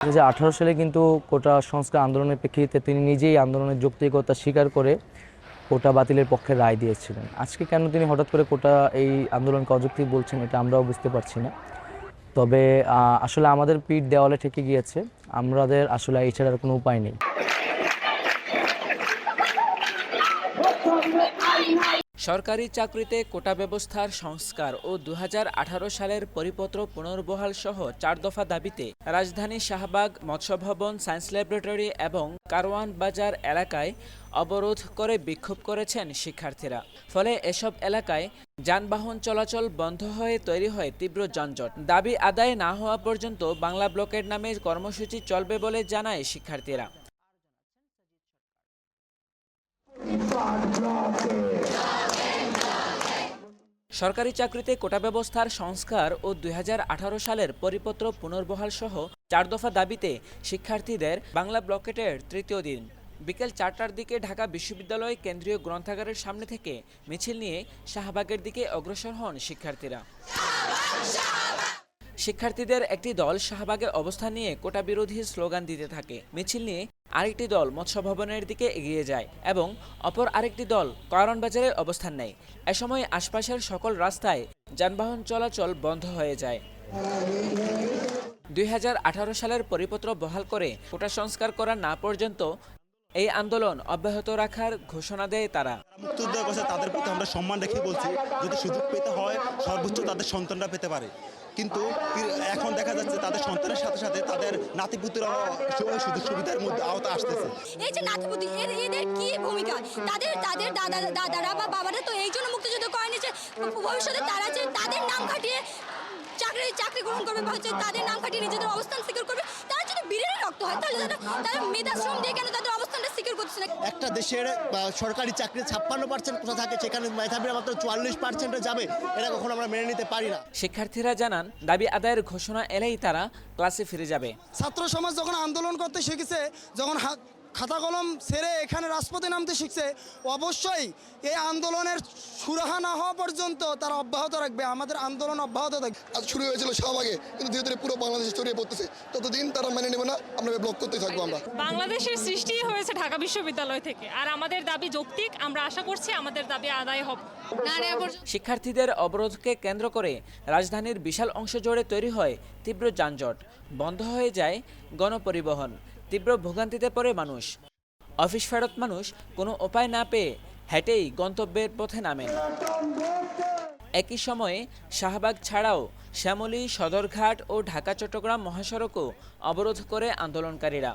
দু হাজার আঠারো সালে কিন্তু কোটা সংস্কার আন্দোলনের প্রেক্ষিতে তিনি নিজেই আন্দোলনের যৌক্তিকতা স্বীকার করে কোটা বাতিলের পক্ষে রায় দিয়েছিলেন। আজকে কেন তিনি হঠাৎ করে কোটা এই আন্দোলনকে অযৌক্তিক বলছেন এটা আমরাও বুঝতে পারছি না। তবে আসলে আমাদের পিঠ দেওয়ালে ঠেকে গিয়েছে। আমাদের আসলে এছাড়া আর কোনো উপায় নেই। সরকারি চাকরিতে কোটা ব্যবস্থার সংস্কার ও দু হাজার আঠারো সালের পরিপত্র পুনর্বহাল সহ চার দফা দাবিতে রাজধানী শাহবাগ মৎস্য ভবন সায়েন্স ল্যাবরেটরি এবং কারওয়ান বাজার এলাকায় অবরোধ করে বিক্ষোভ করেছেন শিক্ষার্থীরা। ফলে এসব এলাকায় যানবাহন চলাচল বন্ধ হয়ে তৈরি হয় তীব্র যানজট। দাবি আদায় না হওয়া পর্যন্ত বাংলা ব্লকের নামে কর্মসূচি চলবে বলে জানায় শিক্ষার্থীরা। সরকারি চাকরিতে কোটা ব্যবস্থার সংস্কার ও দু হাজার আঠারো সালের পরিপত্র পুনর্বহাল সহ চার দফা দাবিতে শিক্ষার্থীদের বাংলা ব্লকেটের তৃতীয় দিন। বিকেল চারটার দিকে ঢাকা বিশ্ববিদ্যালয় কেন্দ্রীয় গ্রন্থাগারের সামনে থেকে মিছিল নিয়ে শাহবাগের দিকে অগ্রসর হন শিক্ষার্থীরা। শিক্ষার্থীদের একটি দল শাহবাগে অবস্থান নিয়ে কোটা বিরোধী স্লোগান দিতে থাকে। মিছিল নিয়ে আরেকটি দল মৎস্য ভবনের দিকে এগিয়ে যায় এবং অপর আরেকটি দল কারণ বাজারে অবস্থান নেয়। এ সময় আশপাশের সকল রাস্তায় যানবাহন চলাচল বন্ধ হয়ে যায়। দুই হাজার আঠারো সালের পরিপত্র বহাল করে কোটা সংস্কার করা না পর্যন্ত এই আন্দোলন অব্যাহত রাখার ঘোষণা দেয় তারা। মুক্তিযোদ্ধা কাছে তাদের প্রতি আমরা সম্মান রেখে বলছি যদি সুযোগ পেতে হয় সর্বোচ্চ তাদের সন্তানরা পেতে পারে। কিন্তু এখন দেখা যাচ্ছে তাদের সন্তানের সাথে সাথে তাদের নাতিপুত্রাও সুযোগ সুবিধার মধ্যে আওতা আসতেছে। এই যে নাতিপুতি এর এদের কি ভূমিকা? তাদের তাদের দাদা দাদারা বা বাবারা তো এই জন্য মুক্তিযুদ্ধ করেনি যে ভবিষ্যতে তারা যে তাদের নাম খাটিয়ে চাকরি চাকরি গ্রহণ করবে বা হচ্ছে তাদের নাম খাটিয়ে নিজেদের অবস্থান সিকিউর করবে তারা যদি বীরের রক্ত হয় তাহলে তারা তারা মেধাশ্রম দিয়ে কেন তাদের অবস্থানটা সিকিউর করছে না একটা দেশের সরকারি চাকরি ছাপ্পান্ন পার্সেন্ট কোথা থাকে সেখানে মেধাবীরা মাত্র চুয়াল্লিশ পার্সেন্টে যাবে এটা কখনো আমরা মেনে নিতে পারি না। শিক্ষার্থীরা জানান দাবি আদায়ের ঘোষণা এলেই তারা ক্লাসে ফিরে যাবে। ছাত্র সমাজ যখন আন্দোলন করতে শিখেছে যখন খাতা কলম ছেড়ে এখানে রাজপথে নামতে শিখছে। অবশ্যই এই আন্দোলনের সুরাহা না হওয়া পর্যন্ত তারা অব্যাহত রাখবে। আমাদের আন্দোলন অব্যাহত থাকবে আজ শুরু হয়েছিল শাহবাগে কিন্তু ধীরে ধীরে পুরো বাংলাদেশে ছড়িয়ে পড়তেছে। ততদিন তারা মেনে নেবে না আমরা ব্লক করতে থাকব আমরা। বাংলাদেশের সৃষ্টি হয়েছে ঢাকা বিশ্ববিদ্যালয় থেকে। আর আমাদের দাবি যৌক্তিক আমরা আশা করছি আমাদের দাবি আদায় হবে। শিক্ষার্থীদের অবরোধকে কেন্দ্র করে রাজধানীর বিশাল অংশ জুড়ে তৈরি হয় তীব্র যানজট। বন্ধ হয়ে যায় গণপরিবহন। তীব্র ভোগান্তিতে পড়ে মানুষ। অফিস ফেরত মানুষ কোনো উপায় না পেয়ে হেঁটেই গন্তব্যের পথে নামেন একই সময়ে শাহবাগ ছাড়াও শ্যামলী, সদরঘাট ও ঢাকা, চট্টগ্রাম মহাসড়কও অবরোধ করে আন্দোলনকারীরা।